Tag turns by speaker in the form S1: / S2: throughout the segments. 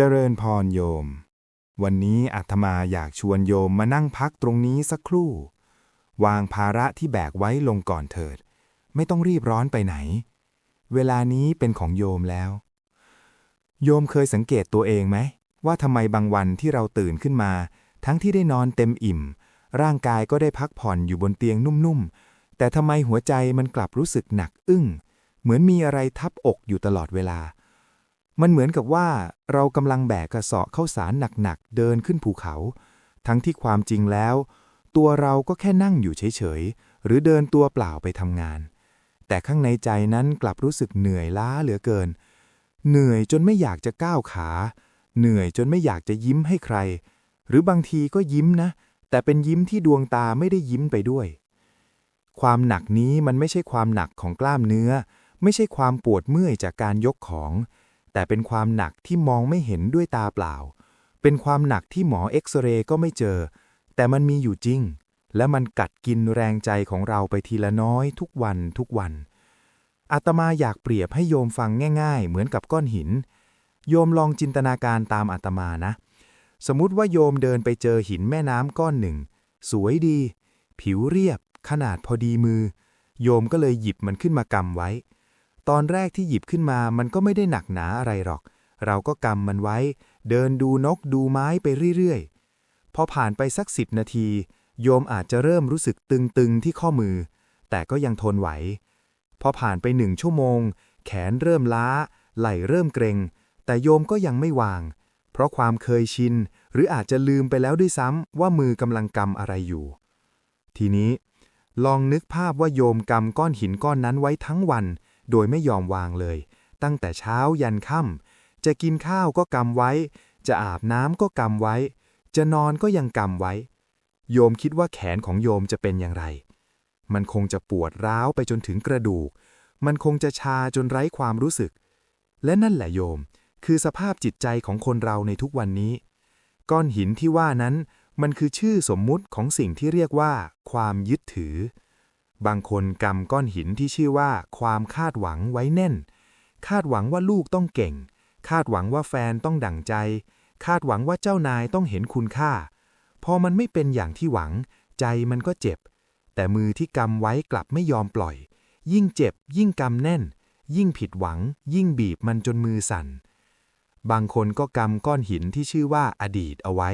S1: เจริญพรโยม วันนี้อาตมาอยากชวนโยมมานั่งพักตรงนี้สักครู่ วางภาระที่แบกไว้ลงก่อนเถิด ไม่ต้องรีบร้อนไปไหน เวลานี้เป็นของโยมแล้ว โยมเคยสังเกตตัวเองไหม ว่าทำไมบางวันที่เราตื่นขึ้นมา ทั้งที่ได้นอนเต็มอิ่ม ร่างกายก็ได้พักผ่อนอยู่บนเตียงนุ่มๆ แต่ทำไมหัวใจมันกลับรู้สึกหนักอึ้ง เหมือนมีอะไรทับอกอยู่ตลอดเวลา มันเหมือนกับว่าเรากำลังแบกกระสอบเข้าสารหนักๆ เดินขึ้นภูเขา ทั้งที่ความจริงแล้ว ตัวเราก็แค่นั่งอยู่เฉยๆ หรือเดินตัวเปล่าไปทำงาน แต่ข้างในใจนั้นกลับรู้สึกเหนื่อยล้าเหลือเกิน เหนื่อยจนไม่อยากจะก้าวขา เหนื่อยจนไม่อยากจะยิ้มให้ใคร หรือบางทีก็ยิ้มนะ แต่เป็นยิ้มที่ดวงตาไม่ได้ยิ้มไปด้วย ความหนักนี้มันไม่ใช่ความหนักของกล้ามเนื้อ ไม่ใช่ความปวดเมื่อยจากการยกของ แต่เป็นความหนักที่มองไม่เห็นด้วยตาเปล่า เป็นความหนักที่หมอเอ็กซเรย์ก็ไม่เจอ แต่มันมีอยู่จริง และมันกัดกินแรงใจของเราไปทีละน้อยทุกวันทุกวันอาตมาอยากเปรียบให้โยมฟังง่ายๆ เหมือนกับก้อนหิน โยมลองจินตนาการตามอาตมานะ สมมุติว่าโยมเดินไปเจอหินแม่น้ำก้อนหนึ่ง สวยดี ผิวเรียบ ขนาดพอดีมือ โยมก็เลยหยิบมันขึ้นมากำไว้ ตอนแรกที่หยิบขึ้นมามันก็ไม่ได้หนักหนาอะไรหรอก เราก็กำมันไว้ เดินดูนกดูไม้ไปเรื่อยๆ พอผ่านไปสักสิบนาที โยมอาจจะเริ่มรู้สึกตึงๆที่ข้อมือ แต่ก็ยังทนไหว พอผ่านไปหนึ่งชั่วโมง แขนเริ่มล้า ไหล่เริ่มเกร็ง แต่โยมก็ยังไม่วาง เพราะความเคยชิน หรืออาจจะลืมไปแล้วด้วยซ้ำว่ามือกำลังกำอะไรอยู่ ทีนี้ ลองนึกภาพว่าโยมกำก้อนหินก้อนนั้นไว้ทั้งวัน โดยไม่ยอมวางเลย ตั้งแต่เช้ายันค่ำจะกินข้าวก็กำไว้ จะอาบน้ำก็กำไว้ จะนอนก็ยังกำไว้ โยมคิดว่าแขนของโยมจะเป็นอย่างไร มันคงจะปวดร้าวไปจนถึงกระดูก มันคงจะชาจนไร้ความรู้สึก และนั่นแหละโยม คือสภาพจิตใจของคนเราในทุกวันนี้ ก้อนหินที่ว่านั้นมันคือชื่อสมมุติของสิ่งที่เรียกว่า ความยึดถือ บางคนกำก้อนหินที่ชื่อว่าความคาดหวังไว้แน่น คาดหวังว่าลูกต้องเก่ง คาดหวังว่าแฟนต้องดั่งใจ คาดหวังว่าเจ้านายต้องเห็นคุณค่า พอมันไม่เป็นอย่างที่หวัง ใจมันก็เจ็บ แต่มือที่กำไว้กลับไม่ยอมปล่อย ยิ่งเจ็บ ยิ่งกำแน่น ยิ่งผิดหวัง ยิ่งบีบมันจนมือสั่น บางคนก็กำก้อนหินที่ชื่อว่าอดีตเอาไว้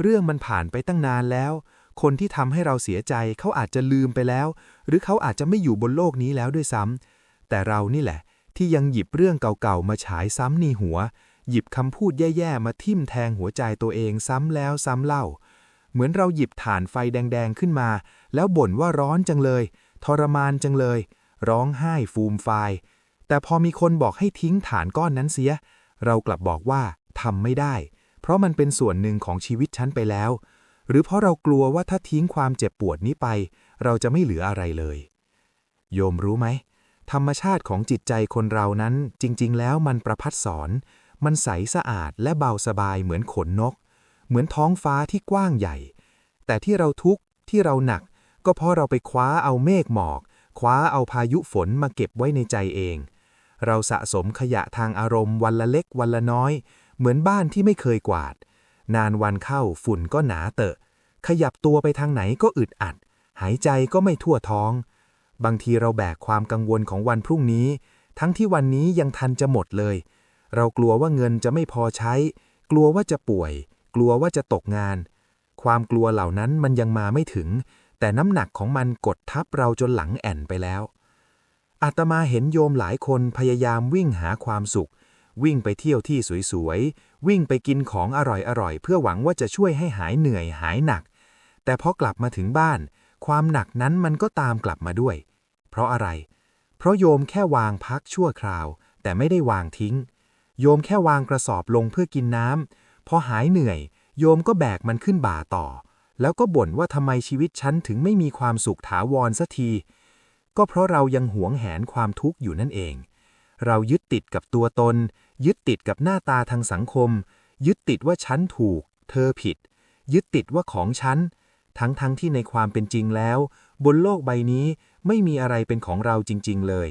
S1: เรื่องมันผ่านไปตั้งนานแล้ว คนที่ทำให้เราเสียใจเขาอาจจะลืมไปแล้ว หรือเขาอาจจะไม่อยู่บนโลกนี้แล้วด้วยซ้ำแต่เรานี่แหละ ที่ยังหยิบเรื่องเก่าๆมาฉายซ้ำในหัว หยิบคำพูดแย่ๆมาทิ่มแทงหัวใจตัวเองซ้ำแล้วซ้ำเล่า เหมือนเราหยิบถ่านไฟแดงๆขึ้นมา แล้วบ่นว่าร้อนจังเลย ทรมานจังเลย ร้องไห้ฟูมฟายแต่พอมีคนบอกให้ทิ้งฐานก้อนนั้นเสีย เรากลับบอกว่าทำไม่ได้ เพราะมันเป็นส่วนหนึ่งของชีวิตฉันไปแล้ว หรือเพราะเรากลัวว่าถ้าทิ้งความเจ็บปวดนี้ไป เราจะไม่เหลืออะไรเลย โยมรู้ไหม ธรรมชาติของจิตใจคนเรานั้นจริง ๆ แล้วมันประพัดสอน มันใสสะอาดและเบาสบายเหมือนขนนก เหมือนท้องฟ้าที่กว้างใหญ่ แต่ที่เราทุกข์ที่เราหนัก ก็เพราะเราไปคว้าเอาเมฆหมอก คว้าเอาพายุฝนมาเก็บไว้ในใจเอง เราสะสมขยะทางอารมณ์วันละเล็กวันละน้อย เหมือนบ้านที่ไม่เคยกวาด นานวันเข้าฝุ่นก็หนาเตอะ ขยับตัวไปทางไหนก็อึดอัด หายใจก็ไม่ทั่วท้อง บางทีเราแบกความกังวลของวันพรุ่งนี้ ทั้งที่วันนี้ยังทันจะหมดเลย เรากลัวว่าเงินจะไม่พอใช้ กลัวว่าจะป่วย กลัวว่าจะตกงาน ความกลัวเหล่านั้นมันยังมาไม่ถึง แต่น้ำหนักของมันกดทับเราจนหลังแอ่นไปแล้วอาตมาเห็นโยมหลายคนพยายามวิ่งหาความสุข วิ่งไปเที่ยวที่สวย วิ่งไปกินของอร่อยๆ เพื่อหวังว่าจะช่วยให้หายเหนื่อยหายหนัก แต่พอกลับมาถึงบ้าน ความหนักนั้นมันก็ตามกลับมาด้วย เพราะอะไร เพราะโยมแค่วางพักชั่วคราว แต่ไม่ได้วางทิ้ง โยมแค่วางกระสอบลงเพื่อกินน้ำพอหายเหนื่อย โยมก็แบกมันขึ้นบ่าต่อ แล้วก็บ่นว่าทำไมชีวิตฉันถึงไม่มีความสุขถาวรสักที ก็เพราะเรายังหวงแหนความทุกข์อยู่นั่นเอง เรายึดติดกับตัวตน ยึดติดกับหน้าตาทางสังคม ยึดติดว่าฉันถูก เธอผิด ยึดติดว่าของฉัน ทั้งทั้งที่ในความเป็นจริงแล้ว บนโลกใบนี้ไม่มีอะไรเป็นของเราจริง ๆ เลย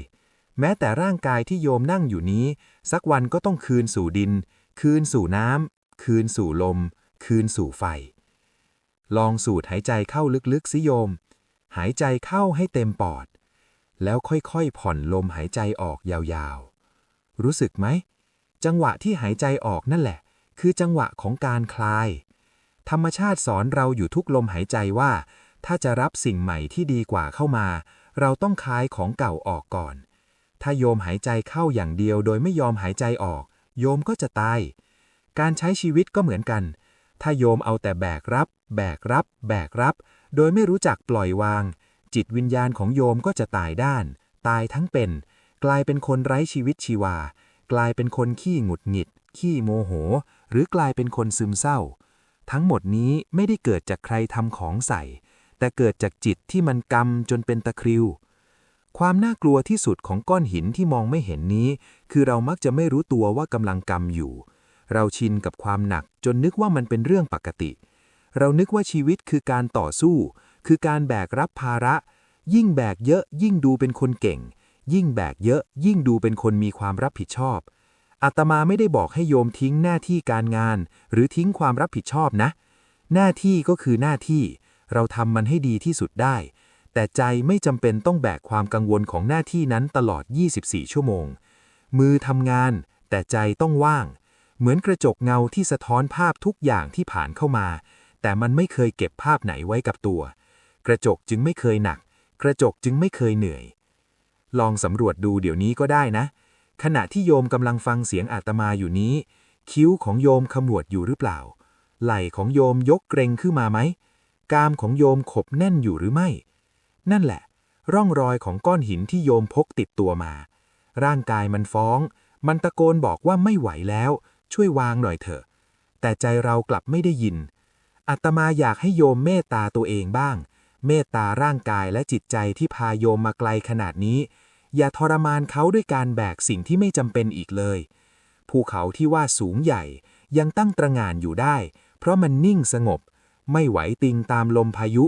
S1: แม้แต่ร่างกายที่โยมนั่งอยู่นี้ สักวันก็ต้องคืนสู่ดิน
S2: คืนสู่น้ำคืนสู่ลม คืนสู่ไฟ ลองสูดหายใจเข้าลึกๆสิโยม หายใจเข้าให้เต็มปอด แล้วค่อยๆผ่อนลมหายใจออกยาวๆ รู้สึกไหม จังหวะที่หายใจออกนั่นแหละ คือจังหวะของการคลาย ธรรมชาติสอนเราอยู่ทุกลมหายใจว่า ถ้าจะรับสิ่งใหม่ที่ดีกว่าเข้ามา เราต้องคลายของเก่าออกก่อน ถ้าโยมหายใจเข้าอย่างเดียวโดยไม่ยอมหายใจออก โยมก็จะตาย การใช้ชีวิตก็เหมือนกัน ถ้าโยมเอาแต่แบกรับ แบกรับ แบกรับ โดยไม่รู้จักปล่อยวาง จิตวิญญาณของโยมก็จะตายด้าน ตายทั้งเป็น กลายเป็นคนไร้ชีวิตชีวา กลายเป็นคนขี้หงุดหงิด ขี้โมโห หรือกลายเป็นคนซึมเศร้า ทั้งหมดนี้ไม่ได้เกิดจากใครทำของใส่ แต่เกิดจากจิตที่มันกำจนเป็นตะคริว ความน่ากลัวที่สุดของก้อนหินที่มองไม่เห็นนี้ คือเรามักจะไม่รู้ตัวว่ากำลังกำอยู่ เราชินกับความหนักจนนึกว่ามันเป็นเรื่องปกติ เรานึกว่าชีวิตคือการต่อสู้ คือการแบกรับภาระ ยิ่งแบกเยอะยิ่งดูเป็นคนเก่ง ยิ่งแบกเยอะ ยิ่งดูเป็นคนมีความรับผิดชอบ อาตมาไม่ได้บอกให้โยมทิ้งหน้าที่การงาน หรือทิ้งความรับผิดชอบนะ หน้าที่ก็คือหน้าที่ เราทำมันให้ดีที่สุดได้ แต่ใจไม่จำเป็นต้องแบกความกังวลของหน้าที่นั้นตลอด 24 ชั่วโมง มือทำงาน แต่ใจต้องว่าง เหมือนกระจกเงาที่สะท้อนภาพทุกอย่างที่ผ่านเข้ามา แต่มันไม่เคยเก็บภาพไหนไว้กับตัว กระจกจึงไม่เคยหนัก กระจกจึงไม่เคยเหนื่อย ลองสำรวจดูเดี๋ยวนี้ก็ได้นะ ขณะที่โยมกำลังฟังเสียงอาตมาอยู่นี้ คิ้วของโยมขมวดอยู่หรือเปล่า ไหล่ของโยมยกเกรงขึ้นมาไหมกามของโยมขบแน่นอยู่หรือไม่ นั่นแหละ ร่องรอยของก้อนหินที่โยมพกติดตัวมา ร่างกายมันฟ้อง มันตะโกนบอกว่าไม่ไหวแล้ว ช่วยวางหน่อยเถอะ แต่ใจเรากลับไม่ได้ยินอาตมาอยากให้โยมเมตตาตัวเองบ้าง เมตตาร่างกายและจิตใจที่พาโยมมาไกลขนาดนี้ อย่าทรมานเขาด้วยการแบกสิ่งที่ไม่จำเป็นอีกเลย ภูเขาที่ว่าสูงใหญ่ยังตั้งตระหง่านอยู่ได้ เพราะมันนิ่งสงบ ไม่ไหวติงตามลมพายุ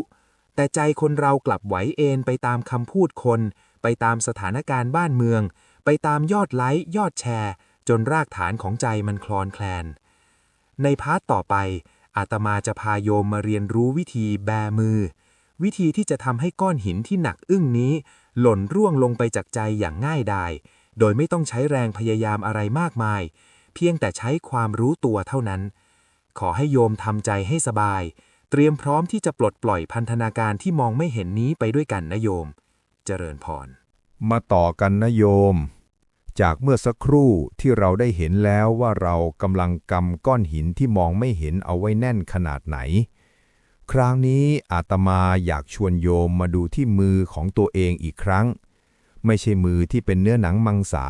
S2: แต่ใจคนเรากลับไหวเอนไปตามคำพูดคน ไปตามสถานการณ์บ้านเมือง ไปตามยอดไลค์ยอดแชร์ จนรากฐานของใจมันคลอนแคลน ในพาร์ทต่อไปอาตมาจะพาโยมมาเรียนรู้วิธีแบมือ วิธีที่จะทำให้ก้อนหินที่หนักอึ้งนี้ หล่นร่วงลงไปจากใจอย่างง่ายดาย โดยไม่ต้องใช้แรงพยายามอะไรมากมาย เพียงแต่ใช้ความรู้ตัวเท่านั้น ขอให้โยมทำใจให้สบาย เตรียมพร้อมที่จะปลดปล่อยพันธนาการที่มองไม่เห็นนี้ไปด้วยกันนะโยม เจริญพร
S1: มาต่อกันนะโยม จากเมื่อสักครู่ที่เราได้เห็นแล้วว่าเรากำลังกำก้อนหินที่มองไม่เห็นเอาไว้แน่นขนาดไหน คราวนี้อาตมาอยากชวนโยมมาดูที่มือของตัวเองอีกครั้ง ไม่ใช่มือที่เป็นเนื้อหนังมังสา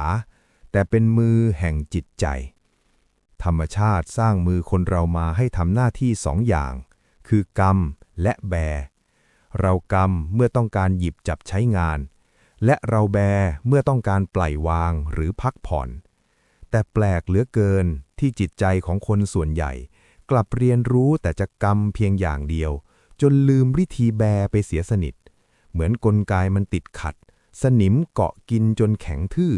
S1: แต่เป็นมือแห่งจิตใจ ธรรมชาติสร้างมือคนเรามาให้ทำหน้าที่สองอย่าง คือกำและแบ เรากำเมื่อต้องการหยิบจับใช้งาน และเราแบเมื่อต้องการปล่อยวางหรือพักผ่อน แต่แปลกเหลือเกินที่จิตใจของคนส่วนใหญ่ กลับเรียนรู้แต่จะกำเพียงอย่างเดียว จนลืมวิธีแบไปเสียสนิท เหมือนกลไกมันติดขัด สนิมเกาะกินจนแข็งทื่อ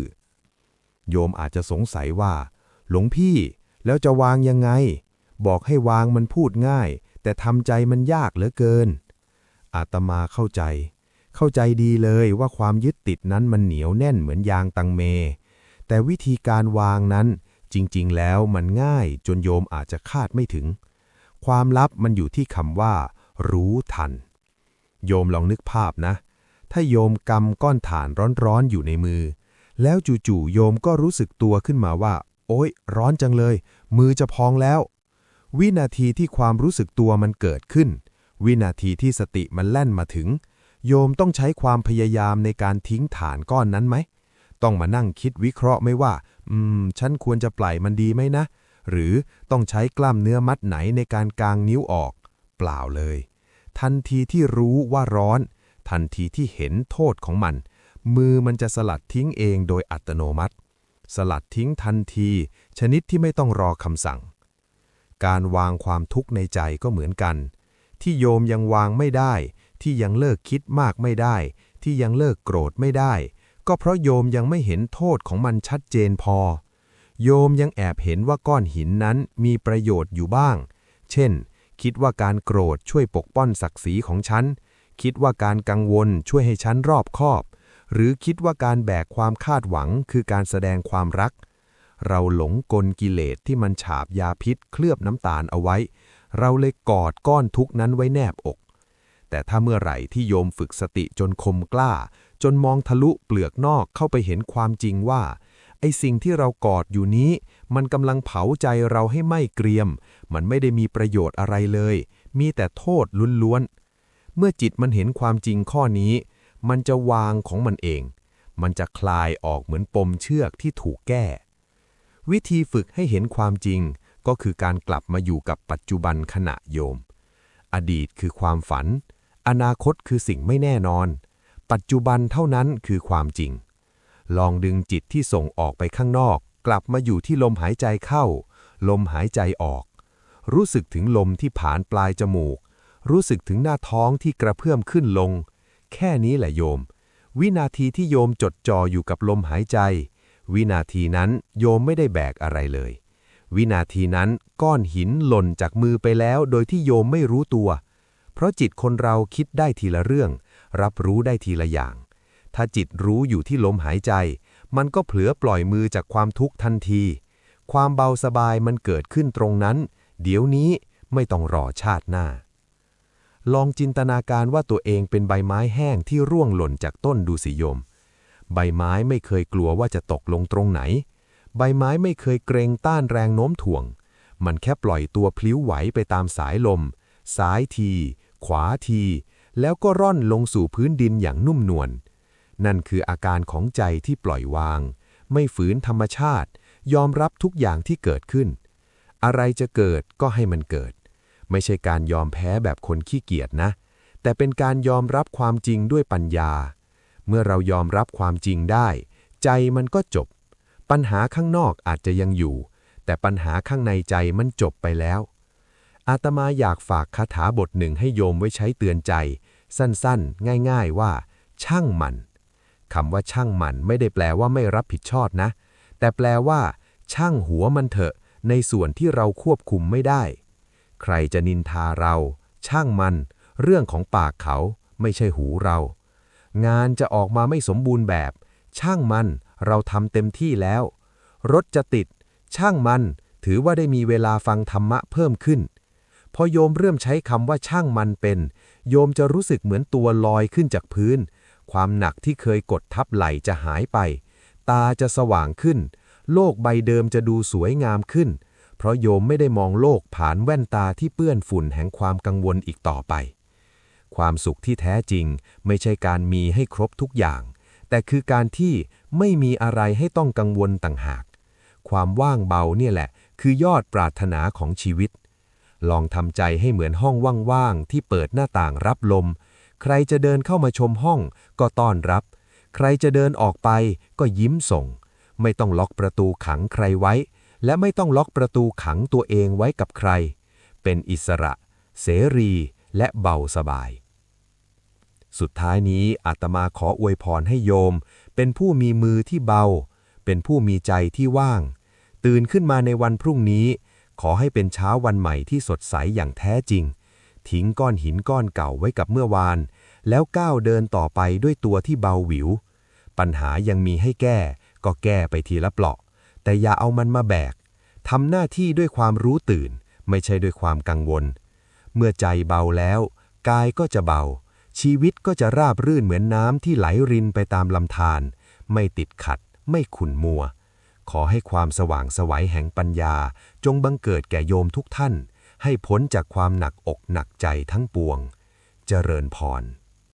S1: โยมอาจจะสงสัยว่า หลวงพี่แล้วจะวางยังไง บอกให้วางมันพูดง่าย แต่ทำใจมันยากเหลือเกิน อาตมาเข้าใจ เข้าใจดีเลยว่าความยึดติดนั้นมันเหนียวแน่นเหมือนยางตังเม แต่วิธีการวางนั้น จริงๆ แล้วมันง่ายจนโยมอาจจะคาดไม่ถึง ความลับมันอยู่ที่คำว่า รู้ทัน โยมลองนึกภาพนะ ถ้าโยมกำก้อนถ่านร้อนๆ อยู่ในมือ แล้วจู่ๆ โยมก็รู้สึกตัวขึ้นมาว่า โอ๊ย ร้อนจังเลย มือจะพองแล้ว วินาทีที่ความรู้สึกตัวมันเกิดขึ้น วินาทีที่สติมันแล่นมาถึง โยมต้องใช้ความพยายามในการทิ้งฐานก้อนนั้นไหม ต้องมานั่งคิดวิเคราะห์ไม่ว่า อืม ฉันควรจะปล่อยมันดีไหมนะ หรือต้องใช้กล้ามเนื้อมัดไหนในการกางนิ้วออก เปล่าเลย ทันทีที่รู้ว่าร้อน ทันทีที่เห็นโทษของมัน มือมันจะสลัดทิ้งเองโดยอัตโนมัติ สลัดทิ้งทันที ชนิดที่ไม่ต้องรอคำสั่ง การวางความทุกข์ในใจก็เหมือนกัน ที่โยมยังวางไม่ได้ ที่ยังเลิกคิดมากไม่ได้ ที่ยังเลิกโกรธไม่ได้ ก็เพราะโยมยังไม่เห็นโทษของมันชัดเจนพอ
S3: โยมยังแอบเห็นว่าก้อนหินนั้นมีประโยชน์อยู่บ้าง เช่น คิดว่าการโกรธช่วยปกป้องศักดิ์ศรีของฉัน คิดว่าการกังวลช่วยให้ฉันรอบคอบ หรือคิดว่าการแบกความคาดหวังคือการแสดงความรัก เราหลงกลกิเลสที่มันฉาบยาพิษเคลือบน้ำตาลเอาไว้ เราเลยกอดก้อนทุกข์นั้นไว้แนบอก แต่ถ้าเมื่อไหร่ที่โยมฝึกสติจนคมกล้า จนมองทะลุเปลือกนอกเข้าไปเห็นความจริงว่า ไอ้สิ่งที่เรากอดอยู่นี้ มันกำลังเผาใจเราให้ไหม้เกรียม มันไม่ได้มีประโยชน์อะไรเลย มีแต่โทษล้วนๆ เมื่อจิตมันเห็นความจริงข้อนี้ มันจะวางของมันเอง มันจะคลายออกเหมือนปมเชือกที่ถูกแก้ วิธีฝึกให้เห็นความจริง ก็คือการกลับมาอยู่กับปัจจุบันขณะโยมอดีตคือความฝัน อนาคตคือสิ่งไม่แน่นอน ปัจจุบันเท่านั้นคือความจริง ลองดึงจิตที่ส่งออกไปข้างนอก กลับมาอยู่ที่ลมหายใจเข้า ลมหายใจออก รู้สึกถึงลมที่ผ่านปลายจมูก รู้สึกถึงหน้าท้องที่กระเพื่อมขึ้นลง แค่นี้แหละโยม วินาทีที่โยมจดจ่ออยู่กับลมหายใจ วินาทีนั้นโยมไม่ได้แบกอะไรเลย วินาทีนั้นก้อนหินหล่นจากมือไปแล้ว โดยที่โยมไม่รู้ตัว เพราะจิตคนเราคิดได้ทีละเรื่อง รับรู้ได้ทีละอย่าง ถ้าจิตรู้อยู่ที่ลมหายใจ มันก็เผลอปล่อยมือจากความทุกข์ทันที ความเบาสบายมันเกิดขึ้นตรงนั้น เดี๋ยวนี้ไม่ต้องรอชาติหน้า ลองจินตนาการว่าตัวเองเป็นใบไม้แห้งที่ร่วงหล่นจากต้นดูสิโยม ใบไม้ไม่เคยกลัวว่าจะตกลงตรงไหน ใบไม้ไม่เคยเกรงต้านแรงโน้มถ่วง มันแค่ปล่อยตัวพลิ้วไหวไปตามสายลม ซ้ายที ขวาที แล้วก็ร่อนลงสู่พื้นดินอย่างนุ่มนวล นั่นคืออาการของใจที่ปล่อยวาง ไม่ฝืนธรรมชาติ ยอมรับทุกอย่างที่เกิดขึ้น อะไรจะเกิดก็ให้มันเกิด ไม่ใช่การยอมแพ้แบบคนขี้เกียจนะ แต่เป็นการยอมรับความจริงด้วยปัญญา เมื่อเรายอมรับความจริงได้ ใจมันก็จบ ปัญหาข้างนอกอาจจะยังอยู่ แต่ปัญหาข้างในใจมันจบไปแล้ว อาตมาอยากฝากคาถาบทหนึ่งให้โยมไว้ใช้เตือนใจ สั้นๆ ง่ายๆว่า ช่างมันคำว่าช่างมันไม่ได้แปลว่าไม่รับผิดชอบนะ แต่แปลว่า ช่างหัวมันเถอะ ในส่วนที่เราควบคุมไม่ได้ ใครจะนินทาเรา ช่างมัน เรื่องของปากเขาไม่ใช่หูเรา งานจะออกมาไม่สมบูรณ์แบบ ช่างมัน เราทำเต็มที่แล้ว รถจะติด ช่างมัน ถือว่าได้มีเวลาฟังธรรมะเพิ่มขึ้น พอโยมเริ่มใช้คำว่าช่างมันเป็น โยมจะรู้สึกเหมือนตัวลอยขึ้นจากพื้น ความหนักที่เคยกดทับไหล่จะหายไป ตาจะสว่างขึ้น โลกใบเดิมจะดูสวยงามขึ้น เพราะโยมไม่ได้มองโลกผ่านแว่นตาที่เปื้อนฝุ่นแห่งความกังวลอีกต่อไป ความสุขที่แท้จริง ไม่ใช่การมีให้ครบทุกอย่าง แต่คือการที่ไม่มีอะไรให้ต้องกังวลต่างหาก ความว่างเบาเนี่ยแหละ คือยอดปรารถนาของชีวิต ลองทำใจให้เหมือนห้องว่างๆ ที่เปิดหน้าต่างรับลม ใครจะเดินเข้ามาชมห้องก็ต้อนรับ ใครจะเดินออกไปก็ยิ้มส่ง ไม่ต้องล็อกประตูขังใครไว้ และไม่ต้องล็อกประตูขังตัวเองไว้กับใคร เป็นอิสระ เสรี และเบาสบาย สุดท้ายนี้อาตมาขออวยพรให้โยม เป็นผู้มีมือที่เบา เป็นผู้มีใจที่ว่าง ตื่นขึ้นมาในวันพรุ่งนี้ ขอให้เป็นเช้าวันใหม่ที่สดใสอย่างแท้จริง ทิ้งก้อนหินก้อนเก่าไว้กับเมื่อวาน แล้วก้าวเดินต่อไปด้วยตัวที่เบาหวิว ปัญหายังมีให้แก้ ก็แก้ไปทีละเปลาะ แต่อย่าเอามันมาแบกทำหน้าที่ด้วยความรู้ตื่น ไม่ใช่ด้วยความกังวล เมื่อใจเบาแล้ว กายก็จะเบา ชีวิตก็จะราบรื่นเหมือนน้ำที่ไหลรินไปตามลำธารไม่ติดขัด ไม่ขุ่นมัว ขอให้ความสว่างสวัยแห่งปัญญา จงบังเกิดแก่โยมทุกท่าน ให้พ้นจากความหนักอกหนักใจทั้งปวง เจริญพร